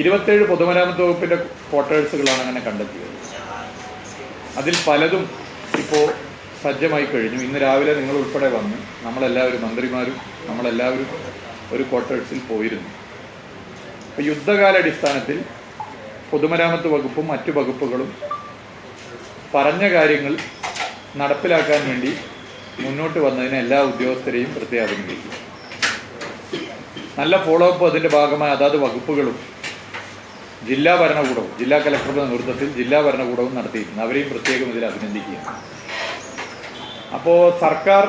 ഇരുപത്തേഴ് പൊതുമരാമത്ത് വകുപ്പിന്റെ ക്വാർട്ടേഴ്സുകളാണ് അങ്ങനെ കണ്ടെത്തിയത്. അതിൽ പലതും ഇപ്പോൾ സജ്ജമായി കഴിഞ്ഞു. ഇന്ന് രാവിലെ നിങ്ങൾ ഉൾപ്പെടെ വന്ന് നമ്മളെല്ലാവരും മന്ത്രിമാരും നമ്മളെല്ലാവരും ഒരു ക്വാർട്ടേഴ്സിൽ പോയിരുന്നു. അപ്പോൾ യുദ്ധകാലാടിസ്ഥാനത്തിൽ പൊതുമരാമത്ത് വകുപ്പും മറ്റു വകുപ്പുകളും പറഞ്ഞ കാര്യങ്ങൾ നടപ്പിലാക്കാൻ വേണ്ടി മുന്നോട്ട് വന്നതിന് എല്ലാ ഉദ്യോഗസ്ഥരെയും പ്രത്യേകം നല്ല ഫോളോ അപ്പ് അതിന്റെ ഭാഗമായ അതാത് വകുപ്പുകളും ജില്ലാ ഭരണകൂടവും ജില്ലാ കലക്ടറുടെ നേതൃത്വത്തിൽ ജില്ലാ ഭരണകൂടവും നടത്തിയിരുന്നു അവരെയും പ്രത്യേകം ഇതിൽ അഭിനന്ദിക്കുക അപ്പോൾ സർക്കാർ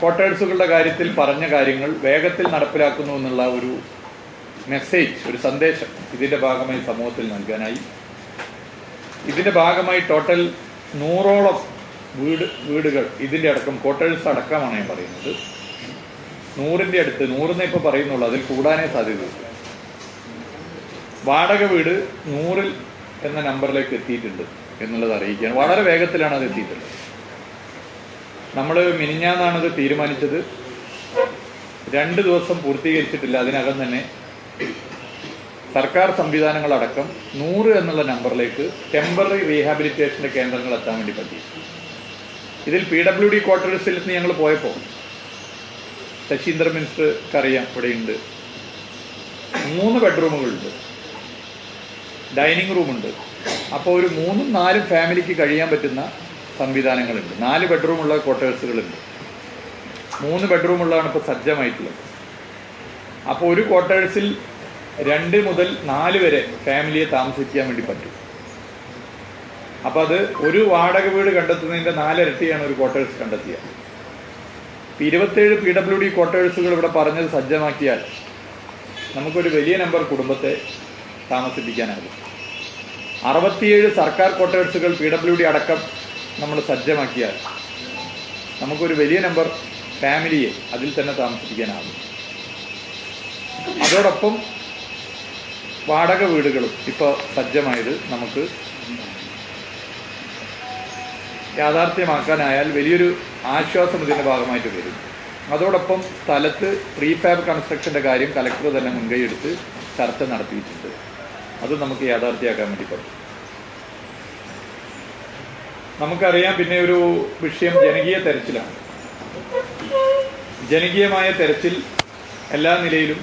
ക്വാർട്ടേഴ്സുകളുടെ കാര്യത്തിൽ പറഞ്ഞ കാര്യങ്ങൾ വേഗത്തിൽ നടപ്പിലാക്കുന്നു എന്നുള്ള ഒരു മെസ്സേജ് ഒരു സന്ദേശം ഇതിന്റെ ഭാഗമായി സമൂഹത്തിൽ നൽകാനായി. ഇതിന്റെ ഭാഗമായി ടോട്ടൽ നൂറോളം വീട് വീടുകൾ ഇതിന്റെ അടക്കം ക്വാർട്ടേഴ്സ് അടക്കമാണ് ഞാൻ പറയുന്നത്. നൂറിന്റെ അടുത്ത് നൂറിനെ ഇപ്പോൾ പറയുന്നുള്ളൂ അതിൽ കൂടാനേ സാധ്യതയുള്ളൂ. വാടക വീട് നൂറിൽ എന്ന നമ്പറിലേക്ക് എത്തിയിട്ടുണ്ട് എന്നുള്ളത് അറിയിക്കുകയാണ്. വളരെ വേഗത്തിലാണ് അത് എത്തിയിട്ടുള്ളത്. നമ്മൾ മിനിഞ്ഞാന്നാണത് തീരുമാനിച്ചത്. രണ്ട് ദിവസം പൂർത്തീകരിച്ചിട്ടില്ല അതിനകം തന്നെ. സർക്കാർ സംവിധാനങ്ങളടക്കം നൂറ് എന്നുള്ള നമ്പറിലേക്ക് ടെമ്പററി റീഹാബിലിറ്റേഷന്റെ കേന്ദ്രങ്ങൾ എത്താൻ വേണ്ടി പറ്റി. ഇതിൽ പി ഡബ്ല്യു ഡി ക്വാർട്ടേഴ്സിൽ നിന്ന് ഞങ്ങൾ പോയപ്പോൾ ശശീന്ദ്ര മിനിസ്റ്റർക്ക് അറിയാം ഇവിടെയുണ്ട്. മൂന്ന് ബെഡ്റൂമുകളുണ്ട്. ഡൈനിങ് റൂമുണ്ട്. അപ്പോൾ ഒരു മൂന്നും നാലും ഫാമിലിക്ക് കഴിയാൻ പറ്റുന്ന സംവിധാനങ്ങളുണ്ട്. നാല് ബെഡ്റൂമുള്ള ക്വാർട്ടേഴ്സുകളുണ്ട്. മൂന്ന് ബെഡ്റൂമുള്ളതാണ് ഇപ്പോൾ സജ്ജമായിട്ടുള്ളത്. അപ്പോൾ ഒരു ക്വാർട്ടേഴ്സിൽ രണ്ട് മുതൽ നാല് വരെ ഫാമിലിയെ താമസിക്കാൻ വേണ്ടി പറ്റും. അപ്പോൾ അത് ഒരു വാടക വീട് കണ്ടെത്തുന്നതിന്റെ നാലിരട്ടിയാണ് ഒരു ക്വാർട്ടേഴ്സ് കണ്ടെത്തിയത് ഇപ്പം ഇരുപത്തേഴ് പി ഡബ്ല്യു ഡി ക്വാർട്ടേഴ്സുകൾ ഇവിടെ പറഞ്ഞത് സജ്ജമാക്കിയാൽ നമുക്കൊരു വലിയ നമ്പർ കുടുംബത്തെ താമസിപ്പിക്കാനാകും. അറുപത്തിയേഴ് സർക്കാർ ക്വാർട്ടേഴ്സുകൾ പി ഡബ്ല്യു ഡി അടക്കം നമ്മൾ സജ്ജമാക്കിയാൽ നമുക്കൊരു വലിയ നമ്പർ ഫാമിലിയെ അതിൽ തന്നെ താമസിപ്പിക്കാനാകും. അതോടൊപ്പം വാടക വീടുകളും ഇപ്പോൾ സജ്ജമായത് നമുക്ക് യാഥാർത്ഥ്യമാക്കാനായാൽ വലിയൊരു ആശ്വാസം ഇതിന്റെ ഭാഗമായിട്ട് വരും. അതോടൊപ്പം സ്ഥലത്ത് പ്രീഫാബ് കൺസ്ട്രക്ഷന്റെ കാര്യം കലക്ടർ തന്നെ മുൻകൈയെടുത്ത് ചർച്ച നടത്തിയിട്ടുണ്ട്. അത് നമുക്ക് യാഥാർത്ഥ്യമാക്കാൻ വേണ്ടി പറ്റും. നമുക്കറിയാം പിന്നെ ഒരു വിഷയം ജനകീയ തെരച്ചിലാണ്. ജനകീയമായ തെരച്ചിൽ എല്ലാ നിലയിലും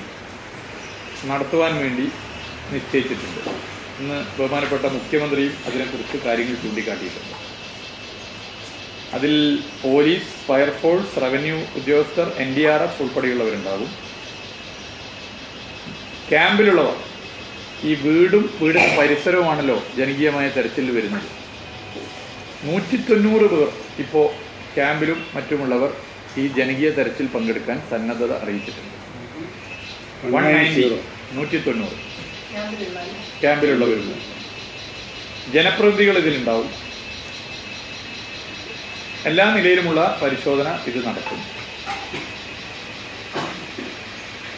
നടത്തുവാൻ വേണ്ടി നിശ്ചയിച്ചിട്ടുണ്ട്. ഇന്ന് ബഹുമാനപ്പെട്ട മുഖ്യമന്ത്രിയും അതിനെക്കുറിച്ച് കാര്യങ്ങൾ ചൂണ്ടിക്കാട്ടിയിട്ടുണ്ട്. അതിൽ പോലീസ് ഫയർഫോഴ്സ് റവന്യൂ ഉദ്യോഗസ്ഥർ എൻ ഡി ആർ എഫ് ഉൾപ്പെടെയുള്ളവരുണ്ടാകും. ക്യാമ്പിലുള്ളവർ ഈ വീടും വീടിന് പരിസരവുമാണല്ലോ ജനകീയമായ തെരച്ചിൽ വരുന്നത്. നൂറ്റി തൊണ്ണൂറ് പേർ ഇപ്പോൾ ക്യാമ്പിലും മറ്റുമുള്ളവർ ഈ ജനകീയ തെരച്ചിൽ പങ്കെടുക്കാൻ സന്നദ്ധത അറിയിച്ചിട്ടുണ്ട്. വൺ നയന്റി നൂറ്റി തൊണ്ണൂറ് ക്യാമ്പിലുള്ളവരുണ്ട്. ജനപ്രതിനിധികൾ ഇതിലുണ്ടാവും. എല്ലാ നിലയിലുമുള്ള പരിശോധന ഇത് നടക്കും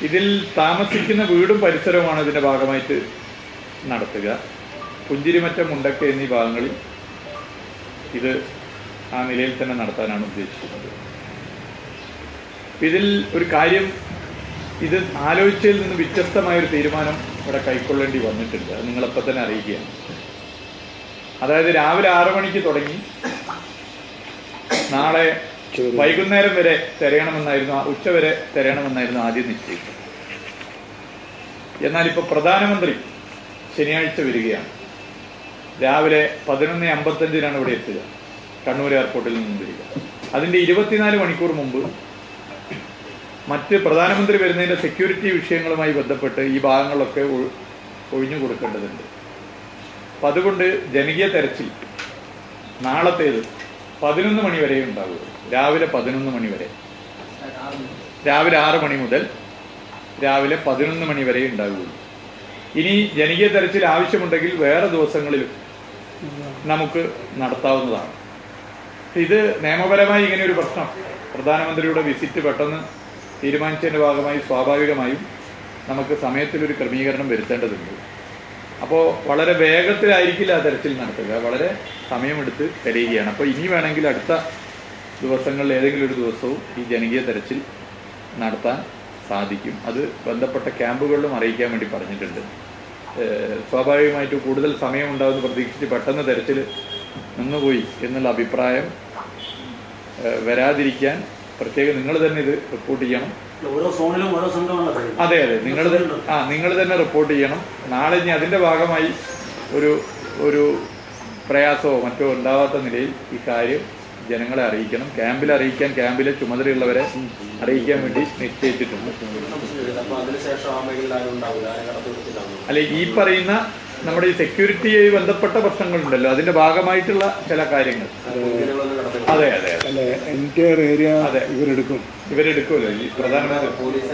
ഇതിൽ താമസിക്കുന്ന വീടും പരിസരവുമാണ് ഇതിന്റെ ഭാഗമായിട്ട് നടത്തുക. പുഞ്ചിരിമറ്റം മുണ്ടക്ക എന്നീ ഭാഗങ്ങളിൽ ഇത് ആ നിലയിൽ തന്നെ നടത്താനാണ് ഉദ്ദേശിക്കുന്നത്. ഇതിൽ ഒരു കാര്യം ഇത് ആലോചിച്ചതിൽ നിന്ന് വ്യത്യസ്തമായ ഒരു തീരുമാനം ഇവിടെ കൈക്കൊള്ളേണ്ടി വന്നിട്ടുണ്ട്. അത് നിങ്ങളപ്പോൾ തന്നെ അറിയിക്കുകയാണ്. അതായത് രാവിലെ ആറു മണിക്ക് തുടങ്ങി നാളെ വൈകുന്നേരം വരെ തിരയണമെന്നായിരുന്നു ഉച്ചവരെ ഉച്ച വരെ തിരയണമെന്നായിരുന്നു ആദ്യം നിശ്ചയിച്ചത്. എന്നാൽ ഇപ്പോൾ പ്രധാനമന്ത്രി ശനിയാഴ്ച വരികയാണ്. രാവിലെ പതിനൊന്ന് അമ്പത്തഞ്ചിനാണ് ഇവിടെ എത്തുക. കണ്ണൂർ എയർപോർട്ടിൽ നിന്നും വരിക. അതിന്റെ ഇരുപത്തിനാല് മണിക്കൂർ മുമ്പ് മറ്റ് പ്രധാനമന്ത്രി വരുന്നതിന്റെ സെക്യൂരിറ്റി വിഷയങ്ങളുമായി ബന്ധപ്പെട്ട് ഈ ഭാഗങ്ങളൊക്കെ ഒഴിഞ്ഞു കൊടുക്കേണ്ടതുണ്ട്. അപ്പം അതുകൊണ്ട് ജനകീയ തെരച്ചിൽ നാളത്തേത് പതിനൊന്ന് മണി വരെ ഉണ്ടാവുക രാവിലെ പതിനൊന്ന് മണി വരെ. രാവിലെ ആറ് മണി മുതൽ രാവിലെ പതിനൊന്ന് മണി വരെ ഉണ്ടാവുകയുള്ളൂ ഇനി ജനകീയ തെരച്ചിൽ ആവശ്യമുണ്ടെങ്കിൽ വേറെ ദിവസങ്ങളിലും നമുക്ക് നടത്താവുന്നതാണ്. ഇത് നിയമപരമായി ഇങ്ങനെ ഒരു പ്രശ്നം. പ്രധാനമന്ത്രിയുടെ വിസിറ്റ് പെട്ടെന്ന് തീരുമാനിച്ചതിന്റെ ഭാഗമായി സ്വാഭാവികമായും നമുക്ക് സമയത്തിലൊരു ക്രമീകരണം വരുത്തേണ്ടതുണ്ട്. അപ്പോൾ വളരെ വേഗത്തിലായിരിക്കില്ല ആ തെരച്ചിൽ നടത്തുക. വളരെ സമയമെടുത്ത് തെളിയുകയാണ് അപ്പോൾ ഇനി വേണമെങ്കിൽ അടുത്ത ദിവസങ്ങളിൽ ഏതെങ്കിലും ഒരു ദിവസവും ഈ ജനകീയ തെരച്ചിൽ നടത്താൻ സാധിക്കും. അത് ബന്ധപ്പെട്ട ക്യാമ്പുകളിലും അറിയിക്കാൻ വേണ്ടി പറഞ്ഞിട്ടുണ്ട്. സ്വാഭാവികമായിട്ട് കൂടുതൽ സമയം ഉണ്ടാവുമെന്ന് പ്രതീക്ഷിച്ച് പെട്ടെന്ന് തെരച്ചിൽ നിന്നുപോയി എന്നുള്ള അഭിപ്രായം വരാതിരിക്കാൻ പ്രത്യേകം നിങ്ങൾ തന്നെ ഇത് റിപ്പോർട്ട് ചെയ്യണം. ഓരോ സോണിലും ഓരോ. അതെ അതെ. നിങ്ങൾ ആ നിങ്ങൾ തന്നെ റിപ്പോർട്ട് ചെയ്യണം. നാളെ ഇനി അതിന്റെ ഭാഗമായി ഒരു ഒരു പ്രയാസമോ മറ്റോ ഉണ്ടാവാത്ത നിലയിൽ ഈ കാര്യം ജനങ്ങളെ അറിയിക്കണം. ക്യാമ്പിൽ അറിയിക്കാൻ ക്യാമ്പിലെ ചുമതലയുള്ളവരെ അറിയിക്കാൻ വേണ്ടി നിശ്ചയിച്ചിട്ടുണ്ട്. അല്ലെ ഈ പറയുന്ന നമ്മുടെ ഈ സെക്യൂരിറ്റിയുമായി ബന്ധപ്പെട്ട പ്രശ്നങ്ങളുണ്ടല്ലോ. അതിന്റെ ഭാഗമായിട്ടുള്ള ചില കാര്യങ്ങൾ. അതെ അതെ അതെ. അല്ല? Entire area. ഇവരെടുക്കും. ഇവരെടുക്കുമല്ലോ ഈ പ്രധാനമന്ത്രി പോലീസ്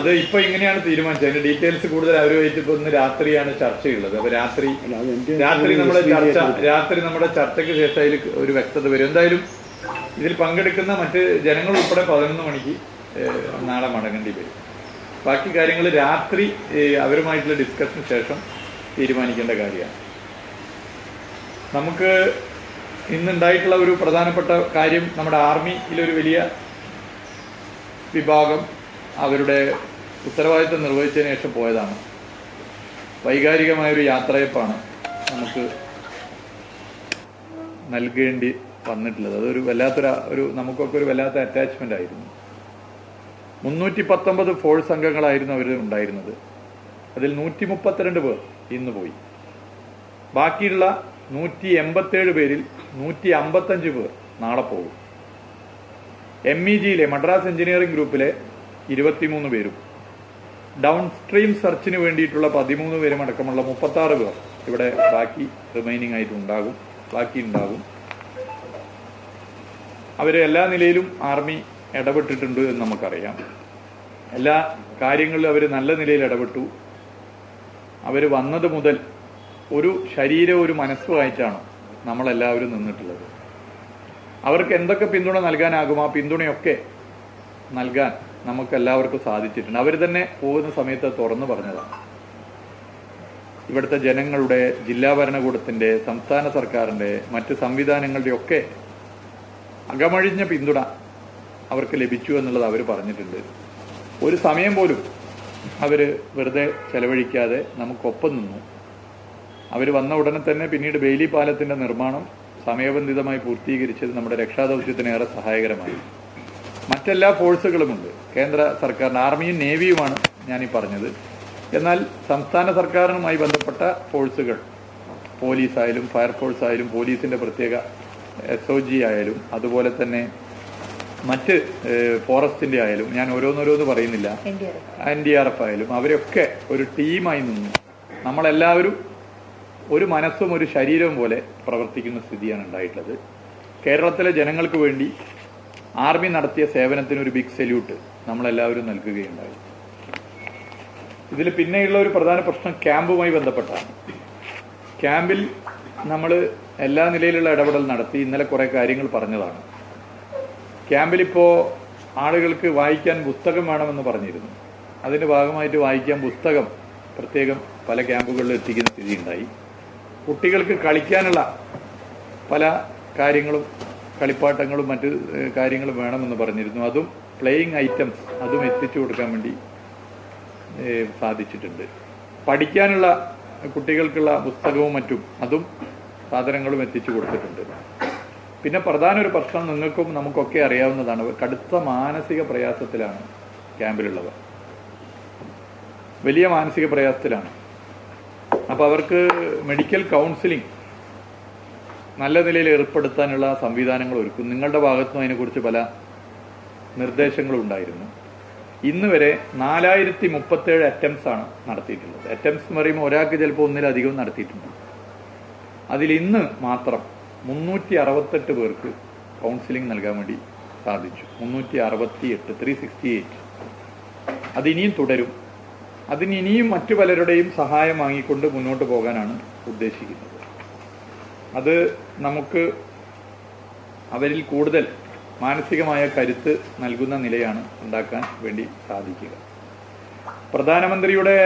അത് ഇപ്പൊ ഇങ്ങനെയാണ് തീരുമാനിച്ചത്. അതിന്റെ ഡീറ്റെയിൽസ് കൂടുതൽ അവരുമായിട്ട് ഇപ്പൊ ഇന്ന് രാത്രിയാണ് ചർച്ചയുള്ളത് അപ്പൊ രാത്രി രാത്രി നമ്മുടെ ചർച്ച രാത്രി നമ്മുടെ ചർച്ചയ്ക്ക് ശേഷം അതിൽ ഒരു വ്യക്തത വരും. എന്തായാലും ഇതിൽ പങ്കെടുക്കുന്ന മറ്റ് ജനങ്ങൾ ഉൾപ്പെടെ പതിനൊന്ന് മണിക്ക് നാളെ മടങ്ങേണ്ടി വരും. ബാക്കി കാര്യങ്ങൾ രാത്രി അവരുമായിട്ടുള്ള ഡിസ്കഷന് ശേഷം തീരുമാനിക്കേണ്ട കാര്യമാണ്. നമുക്ക് ഇന്നുണ്ടായിട്ടുള്ള ഒരു പ്രധാനപ്പെട്ട കാര്യം നമ്മുടെ ആർമിയിലൊരു വലിയ വിഭാഗം അവരുടെ ഉത്തരവാദിത്തം നിർവഹിച്ചതിന് ശേഷം പോയതാണ്. വൈകാരികമായൊരു യാത്രയപ്പാണ് നമുക്ക് നൽകേണ്ടി വന്നിട്ടുള്ളത്. അതൊരു വല്ലാത്തൊരു ഒരു നമുക്കൊക്കെ ഒരു വല്ലാത്ത അറ്റാച്ച്മെന്റ് ആയിരുന്നു. മുന്നൂറ്റി പത്തൊമ്പത് ഫോഴ്സ് അംഗങ്ങളായിരുന്നു അവർ ഉണ്ടായിരുന്നത്. അതിൽ നൂറ്റി മുപ്പത്തിരണ്ട് പേർ ഇന്ന് പോയി. ബാക്കിയുള്ള നൂറ്റി എൺപത്തേഴ് പേരിൽ നൂറ്റി അമ്പത്തഞ്ച് പേർ നാളെ പോകും. എം ഇ ജിയിലെ മദ്രാസ് എഞ്ചിനീയറിംഗ് ഗ്രൂപ്പിലെ ഇരുപത്തിമൂന്ന് പേരും. ഡൗൺ സ്ട്രീം സെർച്ചിന് വേണ്ടിയിട്ടുള്ള പതിമൂന്ന് പേരും അടക്കമുള്ള മുപ്പത്താറ് പേർ ഇവിടെ ബാക്കി റിമൈനിങ് ആയിട്ട് ഉണ്ടാകും. ബാക്കി ഉണ്ടാകും. അവരെ എല്ലാ നിലയിലും ആർമി ഇടപെട്ടിട്ടുണ്ട് എന്ന് നമുക്കറിയാം. എല്ലാ കാര്യങ്ങളിലും അവർ നല്ല നിലയിൽ ഇടപെട്ടു. അവർ വന്നത് മുതൽ ഒരു ശരീരവും ഒരു മനസ്സുമായിട്ടാണ് നമ്മളെല്ലാവരും നിന്നിട്ടുള്ളത്. അവർക്ക് എന്തൊക്കെ പിന്തുണ നൽകാനാകും ആ പിന്തുണയൊക്കെ നൽകാൻ നമുക്ക് എല്ലാവർക്കും സാധിച്ചിട്ടുണ്ട്. അവർ തന്നെ പോകുന്ന സമയത്ത് തുറന്നു പറഞ്ഞതാണ് ഇവിടുത്തെ ജനങ്ങളുടെ ജില്ലാ ഭരണകൂടത്തിന്റെ സംസ്ഥാന സർക്കാരിന്റെ മറ്റ് സംവിധാനങ്ങളുടെ ഒക്കെ അകമഴിഞ്ഞ പിന്തുണ അവർക്ക് ലഭിച്ചു എന്നുള്ളത് അവർ പറഞ്ഞിട്ടുണ്ട്. ഒരു സമയം പോലും അവർ വെറുതെ ചെലവഴിക്കാതെ നമുക്കൊപ്പം നിന്നു. അവർ വന്ന ഉടനെ തന്നെ പിന്നീട് ബെയിലി പാലത്തിന്റെ നിർമ്മാണം സമയബന്ധിതമായി പൂർത്തീകരിച്ചത് നമ്മുടെ രക്ഷാദൗത്യത്തിന് ഏറെ സഹായകരമായി. മറ്റെല്ലാ ഫോഴ്സുകളുമുണ്ട്. കേന്ദ്ര സർക്കാരിന് ആർമിയും നേവിയുമാണ് ഞാനീ പറഞ്ഞത്. എന്നാൽ സംസ്ഥാന സർക്കാരിനുമായി ബന്ധപ്പെട്ട ഫോഴ്സുകൾ പോലീസ് പോലീസായാലും ഫയർഫോഴ്സ് ആയാലും പോലീസിന്റെ പ്രത്യേക എസ് ഒ ജി ആയാലും അതുപോലെ തന്നെ മറ്റ് ഫോറസ്റ്റിന്റെ ആയാലും ഞാൻ ഓരോന്നോരോന്ന് പറയുന്നില്ല. എൻ ഡി ആർ എഫ് ആയാലും അവരൊക്കെ ഒരു ടീമായി നിന്നു നമ്മളെല്ലാവരും ഒരു മനസ്സും ഒരു ശരീരവും പോലെ പ്രവർത്തിക്കുന്ന സ്ഥിതിയാണ് ഉണ്ടായിട്ടുള്ളത്. കേരളത്തിലെ ജനങ്ങൾക്ക് വേണ്ടി ആർമി നടത്തിയ സേവനത്തിന് ഒരു ബിഗ് സല്യൂട്ട് നമ്മളെല്ലാവരും നൽകുകയുണ്ടായി. ഇതിൽ പിന്നെയുള്ള ഒരു പ്രധാന പ്രശ്നം ക്യാമ്പുമായി ബന്ധപ്പെട്ടാണ്. ക്യാമ്പിൽ നമ്മൾ എല്ലാ നിലയിലുള്ള ഇടപെടൽ നടത്തി ഇന്നലെ കുറെ കാര്യങ്ങൾ പറഞ്ഞതാണ്. ക്യാമ്പിൽ ഇപ്പോൾ ആളുകൾക്ക് വായിക്കാൻ പുസ്തകം വേണമെന്ന് പറഞ്ഞിരുന്നു. അതിന്റെ ഭാഗമായിട്ട് വായിക്കാൻ പുസ്തകം പ്രത്യേകം പല ക്യാമ്പുകളിൽ എത്തിക്കുന്ന സ്ഥിതി ഉണ്ടായി കുട്ടികൾക്ക് കളിക്കാനുള്ള പല കാര്യങ്ങളും കളിപ്പാട്ടങ്ങളും മറ്റ് കാര്യങ്ങളും വേണമെന്ന് പറഞ്ഞിരുന്നു. അതും പ്ലേയിങ് ഐറ്റംസ് അതും എത്തിച്ചു കൊടുക്കാൻ വേണ്ടി സാധിച്ചിട്ടുണ്ട്. പഠിക്കാനുള്ള കുട്ടികൾക്കുള്ള പുസ്തകവും മറ്റും അതും സാധനങ്ങളും എത്തിച്ചു കൊടുത്തിട്ടുണ്ട്. പിന്നെ പ്രധാന ഒരു പ്രശ്നം നിങ്ങൾക്കും നമുക്കൊക്കെ അറിയാവുന്നതാണ്. കടുത്ത മാനസിക പ്രയാസത്തിലാണ് ക്യാമ്പിലുള്ളവർ. വലിയ മാനസിക പ്രയാസത്തിലാണ്. അപ്പൊ അവർക്ക് മെഡിക്കൽ കൗൺസിലിംഗ് നല്ല നിലയിൽ ഏർപ്പെടുത്താനുള്ള സംവിധാനങ്ങൾ ഒരുക്കും. നിങ്ങളുടെ ഭാഗത്തുനിന്ന് അതിനെക്കുറിച്ച് പല നിർദ്ദേശങ്ങളും ഉണ്ടായിരുന്നു ഇന്ന് വരെ നാലായിരത്തി മുപ്പത്തേഴ് അറ്റംപ്റ്റ്സ് ആണ് നടത്തിയിട്ടുള്ളത്. അറ്റംപ്റ്റ്സ് എന്ന് പറയുമ്പോൾ ഒരാൾക്ക് ചിലപ്പോൾ ഒന്നിലധികം നടത്തിയിട്ടുണ്ട്. അതിൽ ഇന്ന് മാത്രം മുന്നൂറ്റി അറുപത്തെട്ട് പേർക്ക് കൗൺസിലിംഗ് നൽകാൻ വേണ്ടി സാധിച്ചു. മുന്നൂറ്റി അറുപത്തി എട്ട് ത്രീ സിക്സ്റ്റി എയ്റ്റ് അത് ഇനിയും തുടരും. അതിന് ഇനിയും മറ്റു പലരുടെയും സഹായം വാങ്ങിക്കൊണ്ട് മുന്നോട്ട് പോകാനാണ് ഉദ്ദേശിക്കുന്നത്. അത് നമുക്ക് അവരിൽ കൂടുതൽ മാനസികമായ കരുത്ത് നൽകുന്ന നിലയാണ് ഉണ്ടാക്കാൻ വേണ്ടി സാധിക്കുക. പ്രധാനമന്ത്രിയുടെ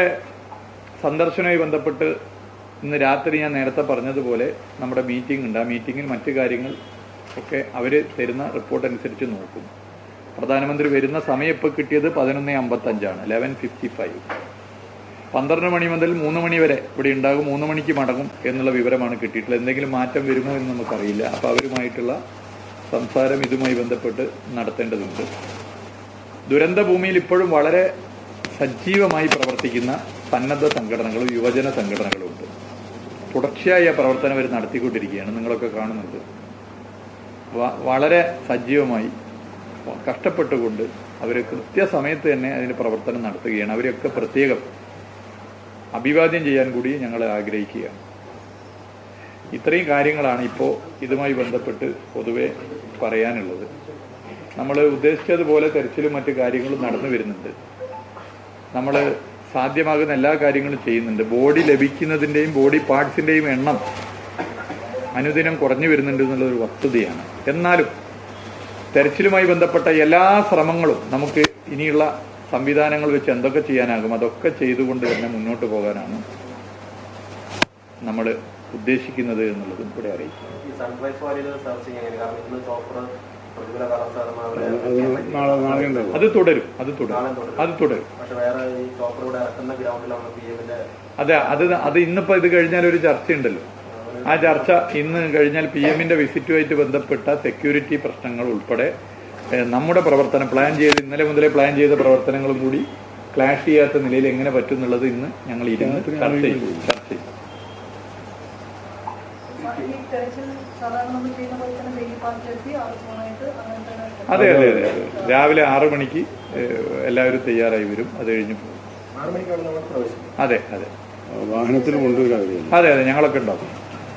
സന്ദർശനവുമായി ബന്ധപ്പെട്ട് ഇന്ന് രാത്രി ഞാൻ നേരത്തെ പറഞ്ഞതുപോലെ നമ്മുടെ മീറ്റിംഗ് ഉണ്ട്. ആ മീറ്റിങ്ങിൽ മറ്റു കാര്യങ്ങൾ ഒക്കെ അവർ തരുന്ന റിപ്പോർട്ട് അനുസരിച്ച് നോക്കും. പ്രധാനമന്ത്രി വരുന്ന സമയം ഇപ്പോൾ കിട്ടിയത് പതിനൊന്ന് അമ്പത്തഞ്ചാണ്. ലെവൻ ഫിഫ്റ്റി ഫൈവ് പന്ത്രണ്ട് മണി മുതൽ മൂന്ന് മണി വരെ ഇവിടെ ഉണ്ടാകും. മൂന്ന് മണിക്ക് മടങ്ങും എന്നുള്ള വിവരമാണ് കിട്ടിയിട്ടുള്ളത്. എന്തെങ്കിലും മാറ്റം വരുമോ എന്ന് നമുക്കറിയില്ല. അപ്പോൾ അവരുമായിട്ടുള്ള സംസാരം ഇതുമായി ബന്ധപ്പെട്ട് നടത്തേണ്ടതുണ്ട്. ദുരന്ത ഭൂമിയിൽ ഇപ്പോഴും വളരെ സജീവമായി പ്രവർത്തിക്കുന്ന സന്നദ്ധ സംഘടനകളും യുവജന സംഘടനകളും ഉണ്ട്. തുടർച്ചയായ പ്രവർത്തനം അവർ നടത്തിക്കൊണ്ടിരിക്കുകയാണ്. നിങ്ങളൊക്കെ കാണുന്നുണ്ട്. വളരെ സജീവമായി കഷ്ടപ്പെട്ടുകൊണ്ട് അവർ കൃത്യസമയത്ത് തന്നെ അതിന് പ്രവർത്തനം നടത്തുകയാണ്. അവരൊക്കെ പ്രത്യേകം അഭിവാദ്യം ചെയ്യാൻ കൂടി ഞങ്ങൾ ആഗ്രഹിക്കുകയാണ്. ഇത്രയും കാര്യങ്ങളാണ് ഇപ്പോൾ ഇതുമായി ബന്ധപ്പെട്ട് പൊതുവെ പറയാനുള്ളത്. നമ്മൾ ഉദ്ദേശിച്ചതുപോലെ തെരച്ചിലും മറ്റു കാര്യങ്ങളും നടന്നു വരുന്നുണ്ട്. നമ്മൾ സാധ്യമാകുന്ന എല്ലാ കാര്യങ്ങളും ചെയ്യുന്നുണ്ട്. ബോഡി ലഭിക്കുന്നതിന്റെയും ബോഡി പാർട്സിന്റെയും എണ്ണം അനുദിനം കുറഞ്ഞു വരുന്നുണ്ട് എന്നുള്ളൊരു വസ്തുതയാണ്. എന്നാലും തെരച്ചിലുമായി ബന്ധപ്പെട്ട എല്ലാ ശ്രമങ്ങളും നമുക്ക് ഇനിയുള്ള സംവിധാനങ്ങൾ വെച്ച് എന്തൊക്കെ ചെയ്യാനാകും. അതൊക്കെ ചെയ്തുകൊണ്ട് തന്നെ മുന്നോട്ട് പോകാനാണ് നമ്മൾ ഉദ്ദേശിക്കുന്നത് എന്നുള്ളതും ഇവിടെ അറിയിക്കും. അത് തുടരും. അത് തുടരും. അത് തുടരും. അതെ അത് അത് ഇന്നിപ്പോ ഇത് കഴിഞ്ഞാൽ ഒരു ചർച്ചയുണ്ടല്ലോ. ആ ചർച്ച ഇന്ന് കഴിഞ്ഞാൽ പി എമ്മിന്റെ വിസിറ്റുമായിട്ട് ബന്ധപ്പെട്ട സെക്യൂരിറ്റി പ്രശ്നങ്ങൾ ഉൾപ്പെടെ നമ്മുടെ പ്രവർത്തനം പ്ലാൻ ചെയ്ത് ഇന്നലെ മുതലേ പ്ലാൻ ചെയ്ത പ്രവർത്തനങ്ങളും കൂടി ക്ലാഷ് ചെയ്യാത്ത നിലയിൽ എങ്ങനെ പറ്റും എന്നുള്ളത് ഇന്ന് ഞങ്ങൾ ഇരുന്ന് ചർച്ച ചെയ്യും. ചർച്ച ചെയ്യും. സാധാരണ നമ്മൾ ചെയ്യുന്ന പോലെ തന്നെ ഡെയിലി പാർട്ടിലെത്തി ആവശ്യമായിട്ട് അങ്ങനെ തന്നെ അതെ അതെ അതെ അതെ. രാവിലെ ആറു മണിക്ക് എല്ലാവരും തയ്യാറായി വരും. അത് കഴിഞ്ഞ് പോകും. മണിക്കാണ് നമ്മൾ പ്രവേശിക്കുന്നത് അതെ അതെ. വാഹനത്തിൽ കൊണ്ടുവരും അതെ അതെ ഞങ്ങളൊക്കെ ഉണ്ടാവും.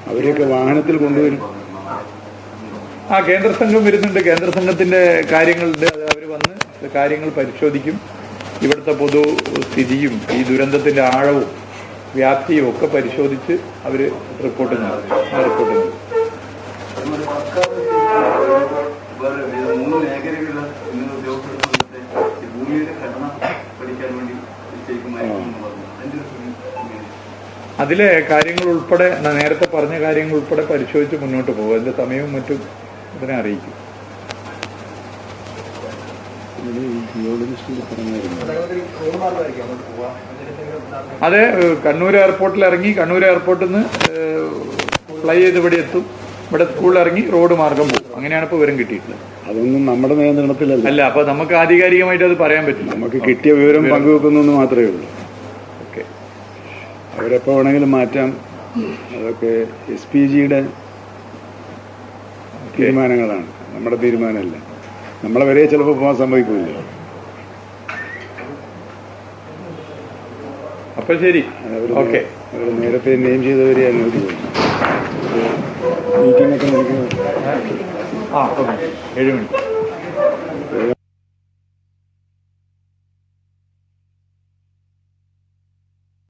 അവരെയൊക്കെ വാഹനത്തിൽ കൊണ്ടുവരും. ആ കേന്ദ്ര സംഘം വരുന്നുണ്ട്. കേന്ദ്ര സംഘത്തിന്റെ കാര്യങ്ങളുണ്ട്. അത് അവർ വന്ന് കാര്യങ്ങൾ പരിശോധിക്കും. ഇവിടുത്തെ പൊതു സ്ഥിതിയും ഈ ദുരന്തത്തിന്റെ ആഴവും വ്യാപ്തിയും ഒക്കെ പരിശോധിച്ച് അവർ റിപ്പോർട്ട് നൽകും റിപ്പോർട്ട് നൽകും അതിലെ കാര്യങ്ങൾ ഉൾപ്പെടെ നേരത്തെ പറഞ്ഞ കാര്യങ്ങൾ ഉൾപ്പെടെ പരിശോധിച്ച് മുന്നോട്ട് പോകും. അതിന്റെ സമയവും മറ്റും ഇതിനെ അറിയിക്കും. അതെ കണ്ണൂർ എയർപോർട്ടിൽ ഇറങ്ങി കണ്ണൂർ എയർപോർട്ടിൽ നിന്ന് ഫ്ലൈ ചെയ്ത് ഇവിടെ എത്തും. ഇവിടെ സ്കൂളിൽ ഇറങ്ങി റോഡ് മാർഗം പോകും. അങ്ങനെയാണ് ഇപ്പോൾ വിവരം കിട്ടിയിട്ടുള്ളത്. അതൊന്നും നമ്മുടെ നിയന്ത്രണത്തിലല്ല അല്ല അപ്പൊ നമുക്ക് ആധികാരികമായിട്ട് അത് പറയാൻ പറ്റില്ല. നമുക്ക് കിട്ടിയ വിവരം പങ്കുവെക്കുന്നു മാത്രമേ ഉള്ളൂ. ഓക്കെ. അവരെപ്പോ വേണമെങ്കിലും മാറ്റാം. അതൊക്കെ എസ് പി ജിയുടെ തീരുമാനങ്ങളാണ്. നമ്മുടെ തീരുമാനമല്ല. നമ്മളെ വരെ ചിലപ്പോൾ പോകാൻ സംഭവിക്കില്ല അപ്പൊ ശരി. ഓക്കെ. നേരത്തെ നെയിം ചെയ്തവരെ അനുവദിക്കും മീറ്റിംഗ് ആ ഓക്കെ. ഏഴ് മണി.